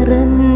മറന്നു